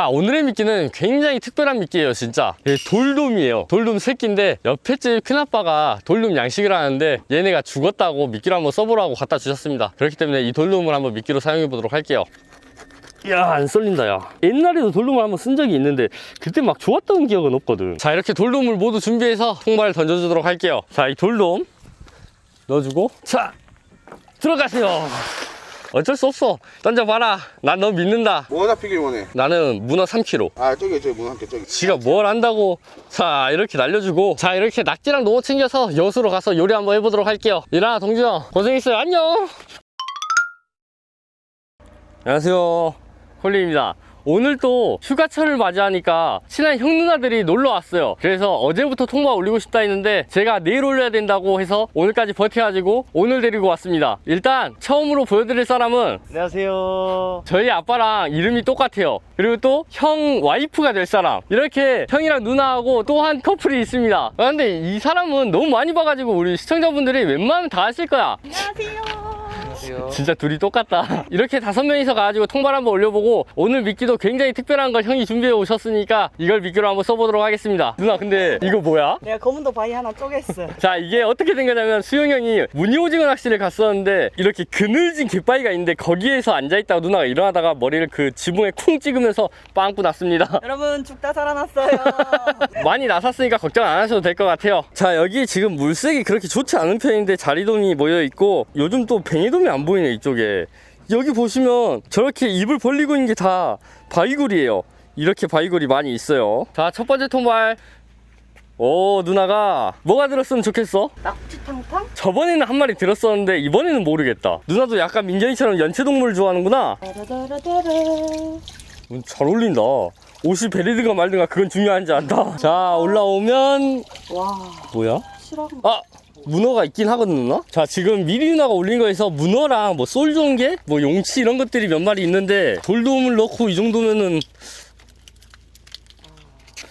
자 오늘의 미끼는 굉장히 특별한 미끼예요 진짜 예, 돌돔이에요 돌돔 새끼인데 옆에 집 큰아빠가 돌돔 양식을 하는데 얘네가 죽었다고 미끼로 한번 써보라고 갖다 주셨습니다 그렇기 때문에 이 돌돔을 한번 미끼로 사용해 보도록 할게요 야, 안 썰린다, 야. 옛날에도 돌돔을 한번 쓴 적이 있는데, 그때 막 좋았던 기억은 없거든. 자, 이렇게 돌돔을 모두 준비해서 통발을 던져주도록 할게요. 자, 이 돌돔 넣어주고, 자, 들어가세요. 어쩔 수 없어. 던져봐라. 난 너 믿는다. 뭐 잡히길 원해? 나는 문어 3kg. 아 저기 저기 문 함께 저기 지가 뭘 안다고. 자, 이렇게 날려주고. 자, 이렇게 낙지랑 농어 챙겨서 여수로 가서 요리 한번 해보도록 할게요. 이라, 동주형. 고생했어요. 안녕. 안녕하세요. 콜리입니다. 오늘 또 휴가철을 맞이하니까 친한 형 누나들이 놀러 왔어요. 그래서 어제부터 통화 올리고 싶다 했는데 제가 내일 올려야 된다고 해서 오늘까지 버텨가지고 오늘 데리고 왔습니다. 일단 처음으로 보여드릴 사람은 안녕하세요. 저희 아빠랑 이름이 똑같아요. 그리고 또 형 와이프가 될 사람. 이렇게 형이랑 누나하고 또 한 커플이 있습니다. 그런데 이 사람은 너무 많이 봐가지고 우리 시청자분들이 웬만하면 다 아실 거야. 안녕하세요. 진짜 둘이 똑같다. 이렇게 다섯 명이서 가가지고 통발 한번 올려보고 오늘 미끼도 굉장히 특별한 걸 형이 준비해 오셨으니까 이걸 미끼로 한번 써보도록 하겠습니다. 누나 근데 이거 뭐야? 내가 검은도 바위 하나 쪼갰어. 자 이게 어떻게 된 거냐면 수영 형이 무늬오징어 낚시를 갔었는데 이렇게 그늘진 갯바위가 있는데 거기에서 앉아있다가 누나가 일어나다가 머리를 그 지붕에 쿵 찍으면서 빵꾸 났습니다. 여러분 죽다 살아났어요. 많이 나섰으니까 걱정 안 하셔도 될 것 같아요. 자, 여기 지금 물색이 그렇게 좋지 않은 편인데 자리돔이 모여 있고 요즘 또 뱅이돔이 안 보이네, 이쪽에. 여기 보시면 저렇게 입을 벌리고 있는 게 다 바위굴이에요. 이렇게 바위굴이 많이 있어요. 자, 첫 번째 통발. 오, 누나가 뭐가 들었으면 좋겠어? 낙지탕탕? 저번에는 한 마리 들었었는데 이번에는 모르겠다. 누나도 약간 민정이처럼 연체동물 좋아하는구나. 따라라라라라. 음, 잘 어울린다. 옷이 베리든가 말든가 그건 중요하지 않다. 자, 올라오면 와 뭐야? 실화가 아 문어가 있긴 하거든 누나 자 지금 미리 누나가 올린 거에서 문어랑 뭐 쏠종개 뭐 용치 이런 것들이 몇 마리 있는데 돌돔을 넣고 이 정도면은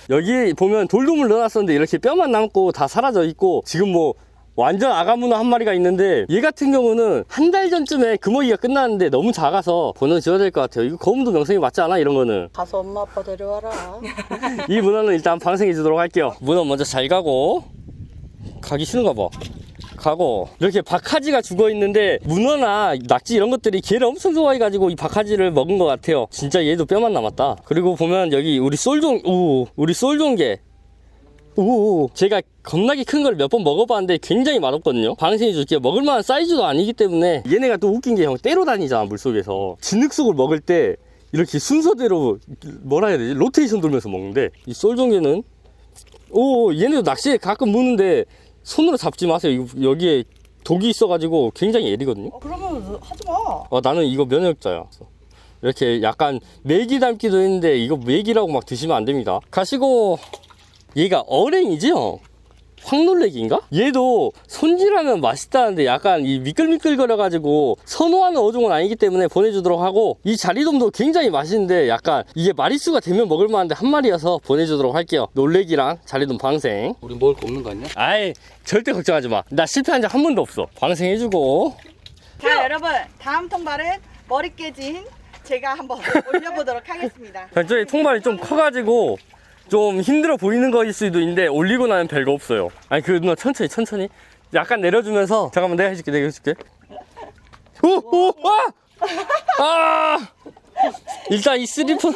여기 보면 돌돔을 넣어놨었는데 이렇게 뼈만 남고 다 사라져 있고 지금 뭐 완전 아가 문어 한 마리가 있는데 얘 같은 경우는 한 달 전쯤에 금어기가 끝났는데 너무 작아서 번호 지어야 될 것 같아요 이거 거문도 명성이 맞지 않아 이런 거는 가서 엄마 아빠 데려와라. 이 문어는 일단 방생해 주도록 할게요. 문어 먼저 잘 가고 가기 싫은가 봐. 가고 이렇게 박하지가 죽어 있는데 문어나 낙지 이런 것들이 개를 엄청 좋아해가지고 이 박하지를 먹은 것 같아요. 진짜 얘도 뼈만 남았다. 그리고 보면 여기 우리 쏠종 오 우리 쏠종개 오 제가 겁나게 큰 걸 몇 번 먹어봤는데 굉장히 맛없거든요. 방생해 줄게요. 먹을만한 사이즈도 아니기 때문에 얘네가 또 웃긴 게 형 때로 다니잖아 물속에서 진흙속을 먹을 때 이렇게 순서대로 뭐라 해야 되지 로테이션 돌면서 먹는데 이 쏠종개는 오 얘네도 낚시에 가끔 무는데 손으로 잡지 마세요. 이거 여기에 독이 있어가지고 굉장히 예리거든요. 어, 그러면 하지 마. 어, 나는 이거 면역자야. 이렇게 약간 메기 닮기도 했는데 이거 메기라고 막 드시면 안 됩니다. 가시고 얘가 어랭이죠 황놀래기인가? 얘도 손질하면 맛있다는데 약간 이 미끌미끌거려가지고 선호하는 어종은 아니기 때문에 보내주도록 하고 이 자리돔도 굉장히 맛있는데 약간 이게 마리수가 되면 먹을만한데 한 마리여서 보내주도록 할게요 놀래기랑 자리돔 방생 우리 먹을 거 없는 거 아니야? 아이 절대 걱정하지 마나 실패한 적 한 번도 없어 방생해주고 자 여러분 다음 통발은 머리 깨진 제가 한번 올려보도록 하겠습니다. 저희 통발이 좀 커가지고 좀 힘들어 보이는 거일 수도 있는데 올리고 나면 별거 없어요. 아니 그 누나 천천히 천천히. 약간 내려주면서 잠깐만 내가 해줄게 내가 해줄게. 오오 아! 아! 일단 이 슬리퍼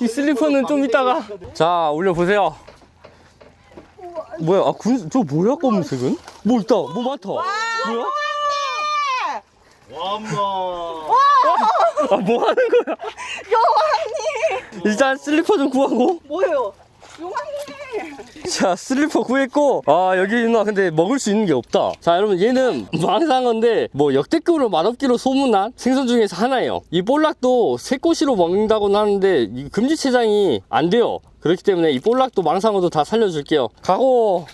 이 슬리퍼는 좀 이따가 자 올려보세요. 뭐야? 아 군 저 뭐야 검은색은? 뭐 있다. 뭐 많다. 뭐야? 아뭐 하는 거야? 여왕님 일단 슬리퍼 좀 구하고. 뭐예요? 자 슬리퍼 구했고 아 여기 누나 근데 먹을 수 있는 게 없다. 자 여러분 얘는 망상어인데 뭐 역대급으로 맛없기로 소문난 생선 중에서 하나예요. 이 볼락도 새꼬시로 먹는다고 하는데 이 금지체장이 안 돼요. 그렇기 때문에 이 볼락도 망상어도 다 살려줄게요. 가고.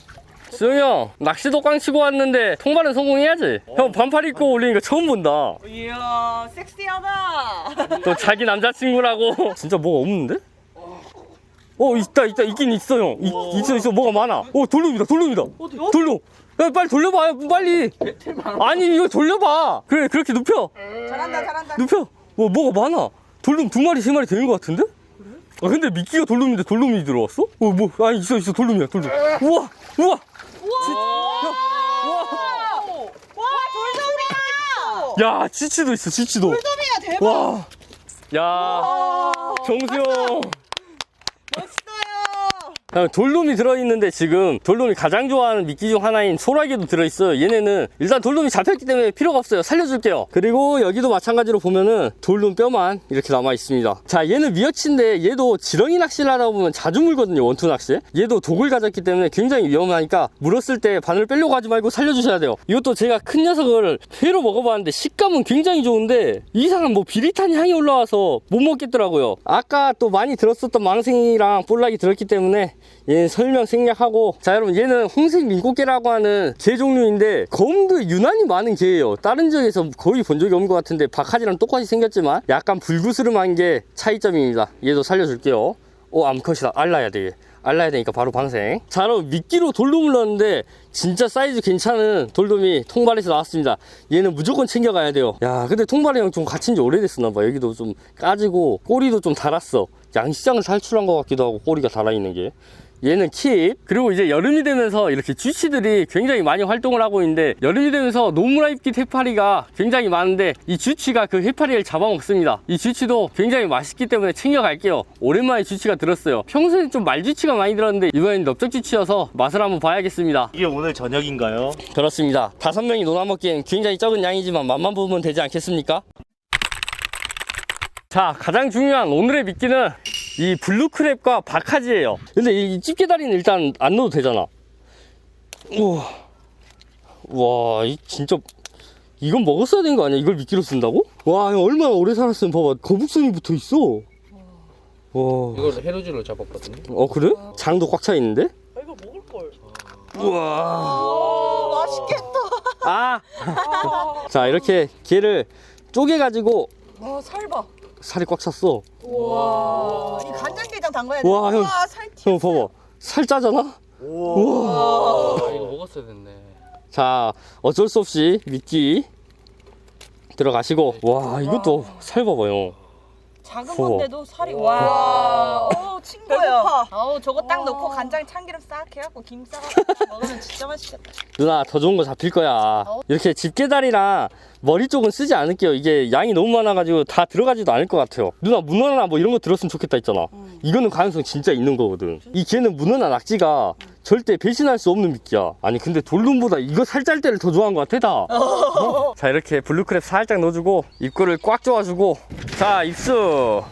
수영이 형 낚시도 꽝 치고 왔는데 통발은 성공해야지. 형 반팔 입고 올리니까 처음 본다. 이야 섹시하다. 또 자기 남자친구라고. 진짜 뭐가 없는데? 어 있다 있다 있긴 있어 형 이- 있어 있어 뭐가 많아 어 돌돔이다 돌돔이다 돌돔 야 빨리 돌려봐 빨리 아니 이거 돌려봐 그래 그렇게 눕혀 잘한다 잘한다. 눕혀 뭐 뭐가 많아 돌돔 두 마리 세 마리 되는 것 같은데? 아 근데 미끼가 돌돔인데 돌돔이 들어왔어? 어 뭐? 아 있어 있어 돌돔이야 돌돔. 우와 우와. 와 돌돔이야! 야 지치도 있어 지치도. 돌돔이야 대박! 와. 야 와, 정수 형. 돌돔이 들어있는데 지금 돌돔이 가장 좋아하는 미끼 중 하나인 소라기도 들어있어요. 얘네는 일단 돌돔이 잡혔기 때문에 필요가 없어요. 살려줄게요. 그리고 여기도 마찬가지로 보면은 돌돔 뼈만 이렇게 남아있습니다. 자 얘는 미어치인데 얘도 지렁이 낚시를 하다 보면 자주 물거든요 원투 낚시 얘도 독을 가졌기 때문에 굉장히 위험하니까 물었을 때 바늘 빼려고 하지 말고 살려주셔야 돼요. 이것도 제가 큰 녀석을 회로 먹어봤는데 식감은 굉장히 좋은데 이상한 뭐 비릿한 향이 올라와서 못 먹겠더라고요. 아까 또 많이 들었었던 망생이랑 볼락이 들었기 때문에 얘는 설명 생략하고 자 여러분 얘는 홍색 민꽃게라고 하는 게 종류인데 검도 유난히 많은 게예요. 다른 지역에서 거의 본 적이 없는 것 같은데 박하지랑 똑같이 생겼지만 약간 불구스름한 게 차이점입니다. 얘도 살려줄게요. 오 암컷이다. 알라야 돼. 얘. 알라야 되니까 바로 방생. 자 여러분 미끼로 돌돔을 넣었는데 진짜 사이즈 괜찮은 돌돔이 통발에서 나왔습니다. 얘는 무조건 챙겨가야 돼요. 야 근데 통발이 형좀 갇힌 지 오래됐었나봐. 여기도 좀 까지고 꼬리도 좀 달았어 양시장을 탈출한 것 같기도 하고 꼬리가 달아있는 게. 얘는 킵. 그리고 이제 여름이 되면서 이렇게 쥐치들이 굉장히 많이 활동을 하고 있는데 여름이 되면서 노무라입깃 해파리가 굉장히 많은데 이 쥐치가 그 해파리를 잡아먹습니다. 이 쥐치도 굉장히 맛있기 때문에 챙겨갈게요. 오랜만에 쥐치가 들었어요. 평소에 좀 말쥐치가 많이 들었는데 이번엔 넓적쥐치여서 맛을 한번 봐야겠습니다. 이게 오늘 저녁인가요? 그렇습니다. 다섯 명이 논아 먹기엔 굉장히 적은 양이지만 맛만 보면 되지 않겠습니까? 자 가장 중요한 오늘의 미끼는 이 블루크랩과 바카지예요 근데 이 집게다리는 일단 안 넣어도 되잖아 우와 와이 진짜 이건 먹었어야 되는 거 아니야 이걸 미끼로 쓴다고? 와 얼마나 오래 살았으면 봐봐 거북선이 붙어 있어 와. 이걸 해루질로 잡았거든요. 어 그래? 장도 꽉 차 있는데? 아, 이거 먹을 걸. 우와 오, 맛있겠다. 아! 자 이렇게 게를 쪼개 가지고 와, 살 봐. 살이 꽉 찼어 와, 이 간장게장 담가야 돼. 와, 형. 와, 살 튀. 형 봐봐 살 짜잖아? 우와 아, 이거 먹었어야 됐네. 자 어쩔 수 없이 미끼 들어가시고 와 이것도 살 봐봐요 작은 우와. 건데도 살이 와. 어, 친구야. 배고파. 아우 저거 딱 와. 넣고 간장 참기름 싹 해갖고 김 싸가지고 먹으면 진짜 맛있겠다. 누나 더 좋은 거 잡힐 거야. 이렇게 집게다리랑 머리 쪽은 쓰지 않을게요. 이게 양이 너무 많아가지고 다 들어가지도 않을 것 같아요. 누나 문어나 뭐 이런 거 들었으면 좋겠다 했잖아. 이거는 가능성 진짜 있는 거거든. 이 개는 문어나 낙지가 절대 배신할 수 없는 미끼야. 아니 근데 돌돔보다 이거 살짤 때를 더 좋아한 것 같아 다. 어? 자 이렇게 블루크랩 살짝 넣어주고 입구를 꽉 조아주고. 자 입수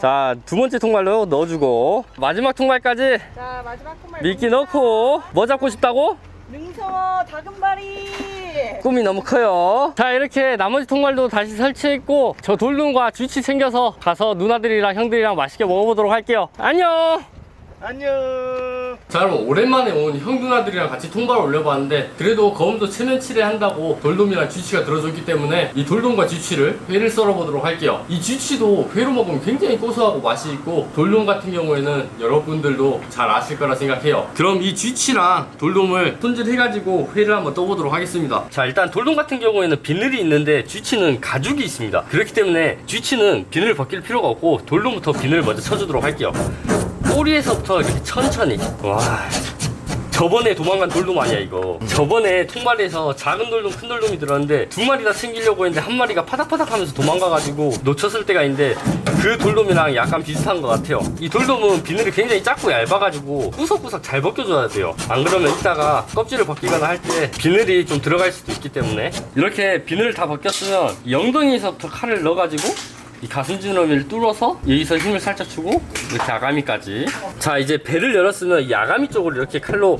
자 두 번째 통발로 넣어주고 마지막 통발까지 자, 마지막 통말. 미끼 넣고 뭐 잡고 싶다고? 능성어 다금바리. 꿈이 너무 커요. 자, 이렇게 나머지 통발도 다시 설치했고, 저 돌돔과 쥐치 챙겨서 가서 누나들이랑 형들이랑 맛있게 먹어보도록 할게요. 안녕! 안녕. 자, 여러분, 오랜만에 온 형 누나들이랑 같이 통발 올려봤는데, 그래도 거음도 체면치레 한다고 돌돔이랑 쥐치가 들어줬기 때문에, 이 돌돔과 쥐치를 회를 썰어보도록 할게요. 이 쥐치도 회로 먹으면 굉장히 고소하고 맛이 있고, 돌돔 같은 경우에는 여러분들도 잘 아실 거라 생각해요. 그럼 이 쥐치랑 돌돔을 손질해가지고 회를 한번 떠보도록 하겠습니다. 자, 일단 돌돔 같은 경우에는 비늘이 있는데, 쥐치는 가죽이 있습니다. 그렇기 때문에 쥐치는 비늘을 벗길 필요가 없고, 돌돔부터 비늘을 먼저 쳐주도록 할게요. 꼬리에서부터 이렇게 천천히. 와. 저번에 도망간 돌돔 아니야 이거 저번에 통발에서 작은 돌돔 큰 돌돔이 들었는데 두 마리 다 챙기려고 했는데 한 마리가 파닥파닥 하면서 도망가가지고 놓쳤을 때가 있는데 그 돌돔이랑 약간 비슷한 것 같아요 이 돌돔은 비늘이 굉장히 작고 얇아가지고 구석구석 잘 벗겨줘야 돼요 안 그러면 이따가 껍질을 벗기거나 할 때 비늘이 좀 들어갈 수도 있기 때문에 이렇게 비늘을 다 벗겼으면 이 엉덩이에서부터 칼을 넣어가지고 이 가슴지느러미를 뚫어서 여기서 힘을 살짝 주고 이렇게 아가미까지. 자 이제 배를 열었으면 이 아가미 쪽으로 이렇게 칼로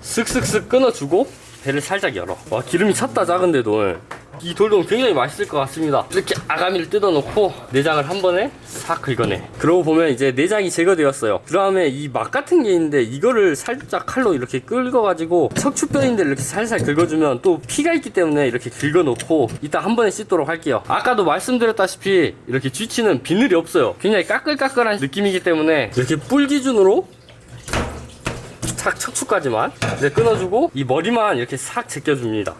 슥슥슥 끊어주고 배를 살짝 열어. 와 기름이 찼다 작은데도 이 돌돔 굉장히 맛있을 것 같습니다. 이렇게 아가미를 뜯어놓고 내장을 한 번에 싹 긁어내. 그러고 보면 이제 내장이 제거되었어요. 그 다음에 이맛 같은 게 있는데 이거를 살짝 칼로 이렇게 긁어가지고 척추뼈인데 이렇게 살살 긁어주면 또 피가 있기 때문에 이렇게 긁어놓고 이따 한 번에 씻도록 할게요. 아까도 말씀드렸다시피 이렇게 쥐치는 비늘이 없어요. 굉장히 까끌까끌한 느낌이기 때문에 이렇게 뿔 기준으로 착 척추까지만 이제 끊어주고 이 머리만 이렇게 싹 제껴줍니다.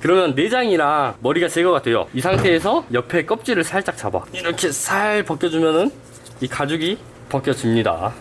그러면 내장이랑 머리가 제거가 돼요. 이 상태에서 옆에 껍질을 살짝 잡아. 이렇게 살 벗겨주면은 이 가죽이 벗겨집니다.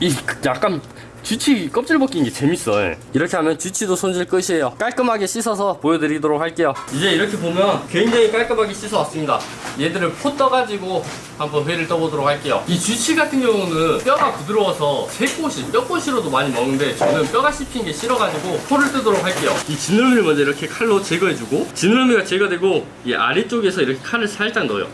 이 약간 쥐치 껍질 벗긴 게 재밌어. 예. 이렇게 하면 쥐치도 손질 끝이에요. 깔끔하게 씻어서 보여드리도록 할게요. 이제 이렇게 보면 굉장히 깔끔하게 씻어왔습니다. 얘들을 포 떠가지고 한번 회를 떠보도록 할게요. 이 쥐치 같은 경우는 뼈가 부드러워서 새꼬시, 뼈꼬시로도 많이 먹는데 저는 뼈가 씹힌 게 싫어가지고 포를 뜨도록 할게요. 이 지느러미를 먼저 이렇게 칼로 제거해주고 지느러미가 제거되고 이 아래쪽에서 이렇게 칼을 살짝 넣어요.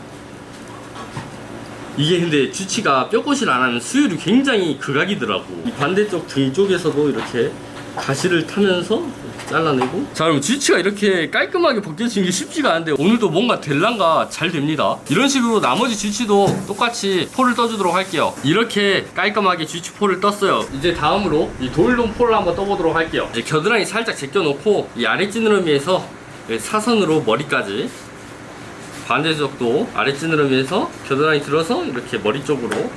이게 근데 주치가 뼈꼬시를 안 하면 수율이 굉장히 극악이더라고. 이 반대쪽 등 쪽에서도 이렇게 가시를 타면서 잘라내고. 자, 그럼 주치가 이렇게 깔끔하게 벗겨지는 게 쉽지가 않은데 오늘도 뭔가 될랑가 잘 됩니다. 이런 식으로 나머지 주치도 똑같이 포를 떠주도록 할게요. 이렇게 깔끔하게 주치 포를 떴어요. 이제 다음으로 이 돌돔 포를 한번 떠보도록 할게요. 이제 겨드랑이 살짝 제껴놓고 이 아래 찌느러미에서 사선으로 머리까지 반대쪽도 아래 찌느러미에서 겨드랑이 들어서 이렇게 머리 쪽으로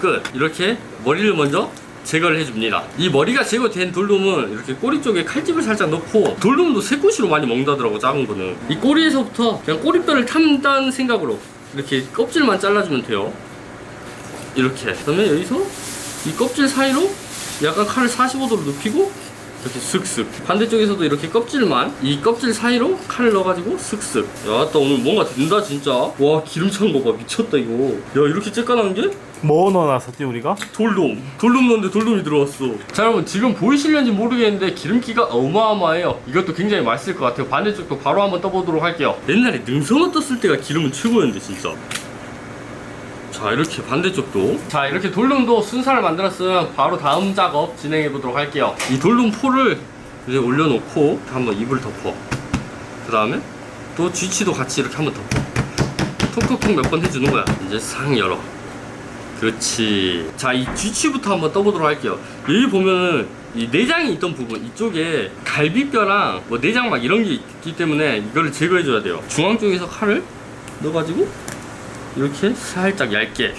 끝. 이렇게 머리를 먼저 제거를 해줍니다. 이 머리가 제거된 돌돔은 이렇게 꼬리 쪽에 칼집을 살짝 넣고 돌돔도 새꼬시로 많이 먹는다더라고 작은 거는. 이 꼬리에서부터 그냥 꼬리뼈를 탐다는 생각으로 이렇게 껍질만 잘라주면 돼요. 이렇게. 그 다음에 여기서 이 껍질 사이로 약간 칼을 45도로 눕히고 이렇게 슥슥. 반대쪽에서도 이렇게 껍질만 이 껍질 사이로 칼을 넣어가지고 슥슥. 야또 오늘 뭔가 된다 진짜. 와 기름 찬 거 봐. 미쳤다 이거. 야 이렇게 쬐까나는 게? 뭐 넣어놨었지 우리가? 돌돔. 돌돔 넣는데 돌돔이 들어왔어. 자 여러분 지금 보이실는지 모르겠는데 기름기가 어마어마해요. 이것도 굉장히 맛있을 것 같아요. 반대쪽도 바로 한번 떠보도록 할게요. 옛날에 능성어 떴을 때가 기름은 최고였는데 진짜 자 이렇게 반대쪽도. 자 이렇게 돌돔도 순살을 만들었으면 바로 다음 작업 진행해 보도록 할게요. 이 돌돔 포를 이제 올려놓고 한번 이불 덮어. 그 다음에 또 쥐치도 같이 이렇게 한번 덮어. 톡톡톡 몇 번 해주는 거야. 이제 상 열어. 그렇지. 자 이 쥐치부터 한번 떠보도록 할게요. 여기 보면은 이 내장이 있던 부분 이쪽에 갈비뼈랑 뭐 내장 막 이런 게 있기 때문에 이거를 제거해 줘야 돼요. 중앙 쪽에서 칼을 넣어가지고 이렇게 살짝 얇게.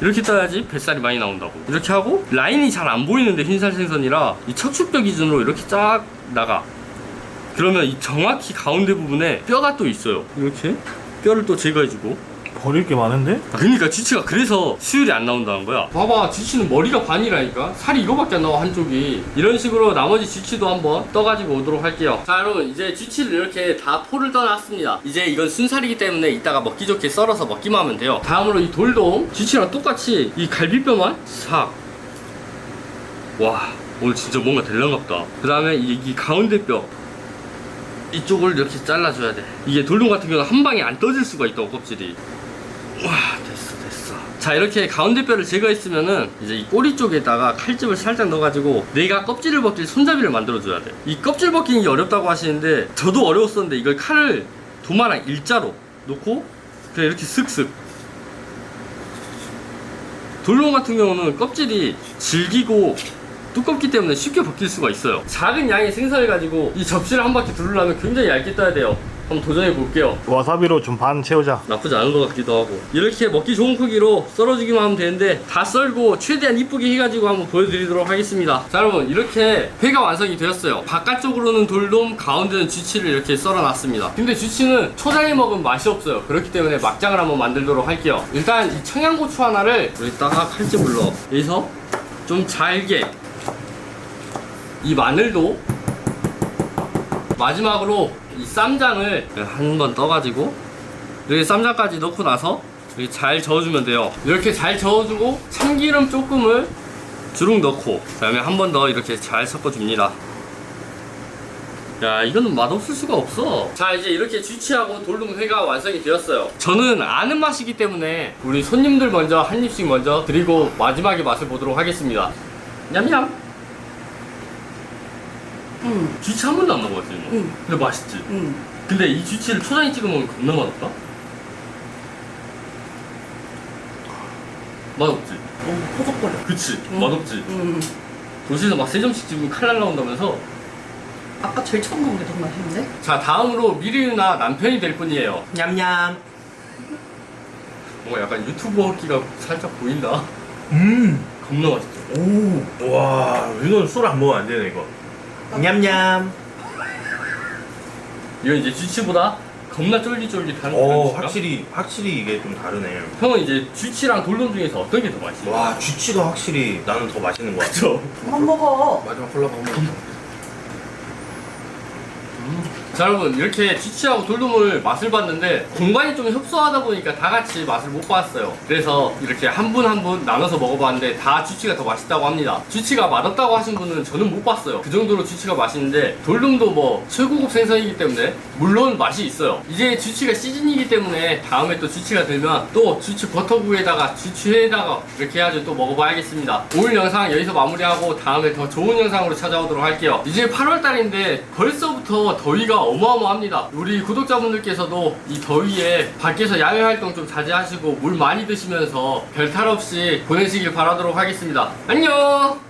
이렇게 떠야지 뱃살이 많이 나온다고. 이렇게 하고 라인이 잘 안 보이는데 흰살 생선이라 이 척추뼈 기준으로 이렇게 쫙 나가. 그러면 이 정확히 가운데 부분에 뼈가 또 있어요. 이렇게 뼈를 또 제거해주고 버릴 게 많은데? 아, 그러니까 쥐치가 그래서 수율이 안 나온다는 거야. 봐봐, 쥐치는 머리가 반이라니까. 살이 이거밖에 안 나와 한쪽이. 이런 식으로 나머지 쥐치도 한번 떠가지고 오도록 할게요. 자, 여러분 이제 쥐치를 이렇게 다 포를 떠놨습니다. 이제 이건 순살이기 때문에 이따가 먹기 좋게 썰어서 먹기만 하면 돼요. 다음으로 이 돌돔 쥐치랑 똑같이 이 갈비뼈만 싹. 와, 오늘 진짜 뭔가 될랑갑다. 그 다음에 이, 이 가운데 뼈. 이쪽을 이렇게 잘라줘야 돼. 이게 돌돔 같은 경우는 한 방에 안 떠질 수가 있다고 껍질이. 와 됐어 됐어. 자 이렇게 가운데 뼈를 제거했으면은 이제 이 꼬리 쪽에다가 칼집을 살짝 넣어가지고 내가 껍질을 벗길 손잡이를 만들어줘야 돼 이 껍질 벗기는 게 어렵다고 하시는데 저도 어려웠었는데 이걸 칼을 도마랑 일자로 놓고 그냥 이렇게 슥슥. 돌돔 같은 경우는 껍질이 질기고 두껍기 때문에 쉽게 벗길 수가 있어요. 작은 양의 생선을 가지고 이 접시를 한 바퀴 두르려면 굉장히 얇게 떠야 돼요 한번 도전해 볼게요. 와사비로 좀 반 채우자. 나쁘지 않은 것 같기도 하고. 이렇게 먹기 좋은 크기로 썰어주기만 하면 되는데 다 썰고 최대한 이쁘게 해가지고 한번 보여드리도록 하겠습니다. 자 여러분 이렇게 회가 완성이 되었어요. 바깥쪽으로는 돌돔 가운데는 쥐치를 이렇게 썰어놨습니다. 근데 쥐치는 초장에 먹으면 맛이 없어요. 그렇기 때문에 막장을 한번 만들도록 할게요. 일단 이 청양고추 하나를 여기다가 칼집을 넣어 여기서 좀 잘게 이 마늘도 마지막으로 이 쌈장을 한 번 떠가지고 여기 쌈장까지 넣고 나서 이렇게 잘 저어주면 돼요. 이렇게 잘 저어주고 참기름 조금을 주룩 넣고 그 다음에 한 번 더 이렇게 잘 섞어줍니다. 야 이거는 맛없을 수가 없어 자 이제 이렇게 쥐치하고 돌돔회가 완성이 되었어요 저는 아는 맛이기 때문에 우리 손님들 먼저 한 입씩 먼저 드리고 마지막에 맛을 보도록 하겠습니다 냠냠 응. 쥐치 한 번도 안 먹어봤지 뭐. 응. 근데 맛있지 응. 근데 이 쥐치를 초장에 찍어 먹으면 겁나 맛없다 맛없지 어, 포석거려. 그치 응. 맛없지 응. 도시에서 막 세 점씩 집으면 칼날 나온다면서 아까 제일 처음 먹은 게더 맛있는데? 자 다음으로 미리 누나 남편이 될 분이에요 냠냠 뭔가 약간 유튜버 기가 살짝 보인다 음 겁나 맛있죠 오, 와, 이건 술 안 먹으면 안 되네, 이거. 냠냠. 이건 이제 쥐치보다 겁나 쫄깃쫄깃한 오 편이실까? 확실히 확실히 이게 좀 다르네. 형은 이제 쥐치랑 돌돔 중에서 어떤 게 더 맛있어? 와 쥐치가 확실히 나는 더 맛있는 것 같아. 그쵸? 그만 먹어. 마지막 콜라보 한번 자 여러분 이렇게 쥐치하고 돌돔을 맛을 봤는데 공간이 좀 협소하다 보니까 다 같이 맛을 못 봤어요. 그래서 이렇게 한 분 한 분 나눠서 먹어봤는데 다 쥐치가 더 맛있다고 합니다. 쥐치가 맛없다고 하신 분은 저는 못 봤어요. 그 정도로 쥐치가 맛있는데 돌돔도 뭐 최고급 생선이기 때문에 물론 맛이 있어요. 이제 쥐치가 시즌이기 때문에 다음에 또 쥐치가 되면 또 쥐치 버터구이에다가 쥐치에다가 이렇게 해가지고 또 먹어봐야겠습니다. 오늘 영상 여기서 마무리하고 다음에 더 좋은 영상으로 찾아오도록 할게요. 이제 8월달인데 벌써부터 더위가 어마어마합니다. 우리 구독자분들께서도 이 더위에 밖에서 야외 활동 좀 자제하시고 물 많이 드시면서 별탈 없이 보내시길 바라도록 하겠습니다. 안녕